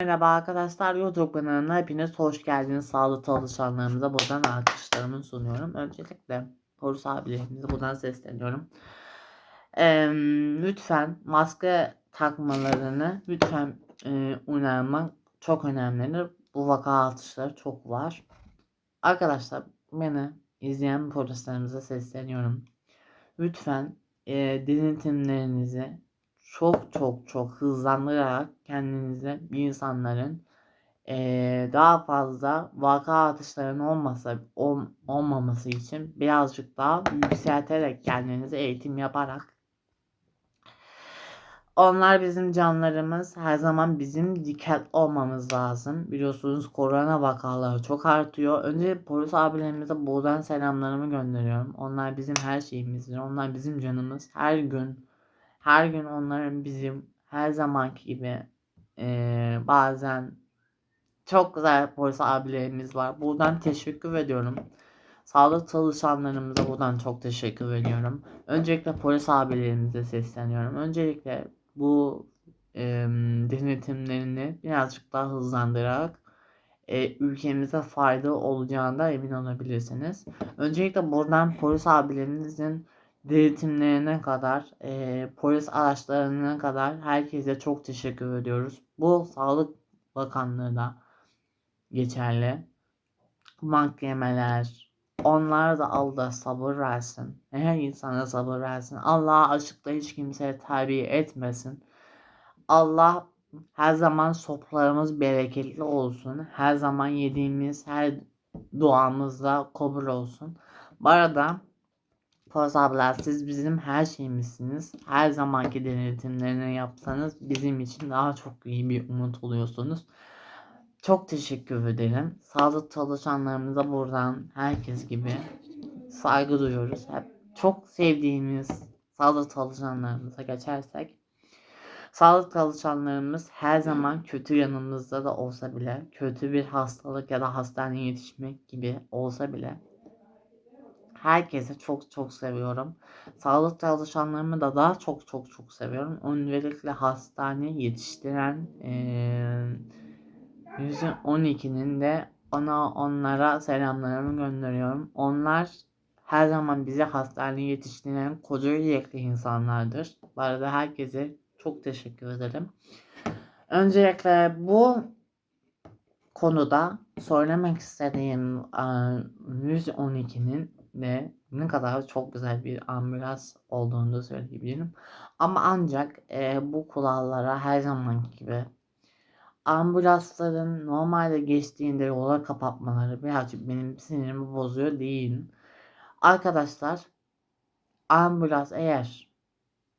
Merhaba arkadaşlar YouTube kanalına hepiniz hoş geldiniz. Sağlık çalışanlarımıza buradan alkışlarımı sunuyorum. Öncelikle polis abilerimize buradan sesleniyorum. Eee, lütfen maske takmalarını lütfen e, uyarmak çok önemlidir. Bu vaka artışları çok var. Arkadaşlar beni izleyen polislerimize sesleniyorum. Lütfen e, denetimlerinizi çok çok çok hızlandırarak kendinize bir insanların eee, daha fazla vaka artışlarının olmasa ol- olmaması için birazcık daha yükselterek kendinize eğitim yaparak onlar bizim canlarımız. Her zaman bizim dikkat olmamız lazım. Biliyorsunuz korona vakaları çok artıyor. Önce polis abilerimize buradan selamlarımı gönderiyorum. Onlar bizim her şeyimizdir. Onlar bizim canımız. Her gün her gün onların bizim her zamanki gibi eee, bazen çok güzel polis abilerimiz var. Buradan teşekkür ediyorum. Sağlık çalışanlarımıza buradan çok teşekkür ediyorum. Öncelikle polis abilerimize sesleniyorum. Öncelikle bu eee, denetimlerini birazcık daha hızlandırarak e, ülkemize fayda olacağından emin olabilirsiniz. Öncelikle buradan polis abilerimizin denetimlerine kadar, e, polis araçlarına kadar herkese çok teşekkür ediyoruz. Bu Sağlık Bakanlığı da geçerli. Mahkemeler, onlara da Allah sabır versin. Her insana sabır versin. Allah aşıkta hiç kimseye terbiye etmesin. Allah her zaman sofralarımız bereketli olsun. Her zaman yediğimiz her duamızda kabul olsun. Bu arada Poz abla siz bizim her şeyimizsiniz. Her zamanki denetimlerini yapsanız bizim için daha çok iyi bir umut oluyorsunuz. Çok teşekkür ederim. Sağlık çalışanlarımıza buradan herkes gibi saygı duyuyoruz. Hep çok sevdiğimiz sağlık çalışanlarımıza geçersek Sağlık çalışanlarımız her zaman kötü yanımızda da olsa bile, kötü bir hastalık ya da hastaneye yetişmek gibi olsa bile herkese çok çok seviyorum. Sağlık çalışanlarımı da daha çok çok çok seviyorum. Öncelikle hastane yetiştiren eee 112'nin de ona onlara selamlarımı gönderiyorum. Onlar her zaman bize hastane yetiştiren koca yürekli insanlardır. Bu arada herkese çok teşekkür ederim. Öncelikle bu konuda söylemek istediğim e, 112'nin de ne kadar çok güzel bir ambulans olduğunu da söyleyebilirim. Ama ancak e, bu kurallara her zaman gibi ambulansların normalde geçtiğinde yola kapatmaları birazcık benim sinirimi bozuyor değil. Arkadaşlar ambulans eğer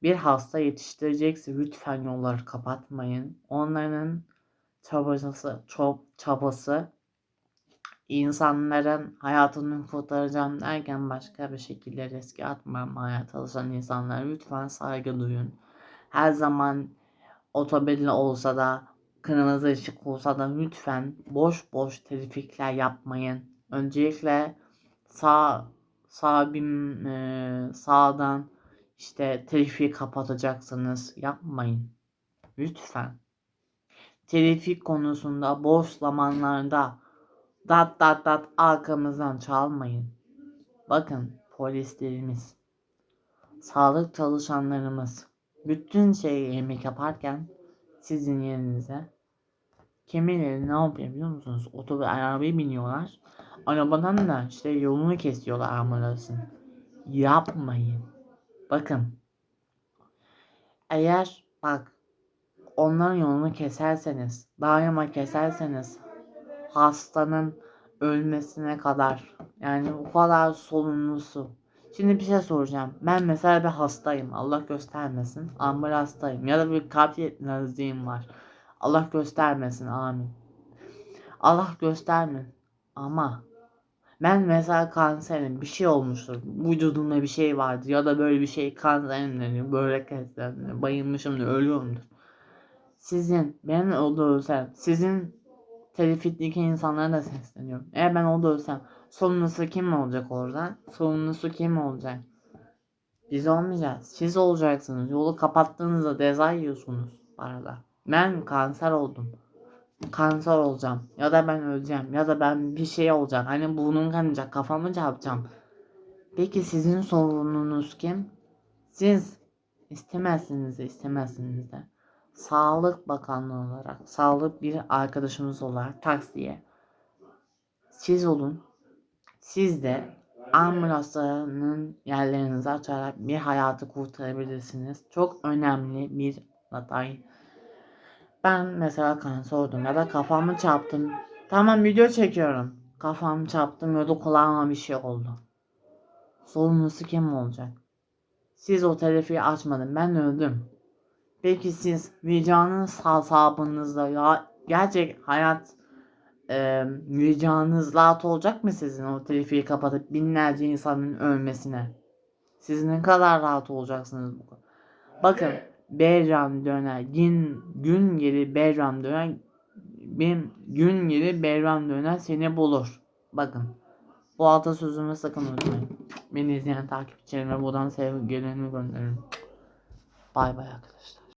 bir hasta yetiştirecekse lütfen yolları kapatmayın. Onların çabası, çok çabası insanların hayatını kurtaracağım derken başka bir şekilde riske atmamaya çalışan insanlara lütfen saygı duyun. Her zaman otomobil olsa da kırmızı ışık olsa da lütfen boş boş trafikler yapmayın. Öncelikle sağ sağ bin e, sağdan işte trafiği kapatacaksınız. Yapmayın. Lütfen. Trafik konusunda boş zamanlarda dat dat dat arkamızdan çalmayın. Bakın polislerimiz, sağlık çalışanlarımız bütün şeyi yemek yaparken sizin yerinize kimileri ne yapıyor biliyor musunuz? Otobüs arabaya biniyorlar. Arabadan da işte yolunu kesiyorlar ambulansın. Yapmayın. Bakın. Eğer bak onların yolunu keserseniz, daima keserseniz hastanın ölmesine kadar yani o kadar sorumlusu. Şimdi bir şey soracağım. Ben mesela bir hastayım. Allah göstermesin. Ambulanstayım. Ya da bir kalp yetmezliğim var. Allah göstermesin. Amin. Allah göstermesin. Ama ben mesela kanserim. Bir şey olmuştur. Vücudumda bir şey vardı. Ya da böyle bir şey kanserimdir. Böyle keslerimdir. Bayılmışımdır. Ölüyorumdur. Sizin, ben o da ölsem. Sizin telefitteki insanlara da sesleniyorum. Eğer ben orada ölsem sorumlusu kim olacak orada? Sorumlusu kim olacak? Biz olmayacağız. Siz olacaksınız. Yolu kapattığınızda ceza yiyorsunuz arada. Ben kanser oldum. kanser olacağım ya da ben öleceğim ya da ben bir şey olacak. Hani burnum kanayacak, kafamı çarpacağım. Peki sizin sorununuz kim? Siz istemezsiniz de istemezsiniz de. Sağlık Bakanlığı olarak, sağlık bir arkadaşımız olarak taksiye siz olun. Siz de ambulanslarının yerlerinizi açarak bir hayatı kurtarabilirsiniz. Çok önemli bir detay. Ben mesela kanser oldum ya da kafamı çarptım. Tamam video çekiyorum. Kafamı çarptım ya da kulağıma bir şey oldu. Sorumlusu kim olacak? Siz o terapiyi açmadın. Ben öldüm. Peki siz vicdanınız hesabınızda ya gerçek hayat e, vicdanınız rahat olacak mı sizin o terapiyi kapatıp binlerce insanın ölmesine? Siz ne kadar rahat olacaksınız bu? Bakın Beyram döner gün gün geri Beyram döner bin gün geri Beyram döner seni bulur. Bakın bu atasözümü sakın unutmayın. Beni izleyen takipçilerime buradan sevgilerimi gönderirim. Bay bay arkadaşlar.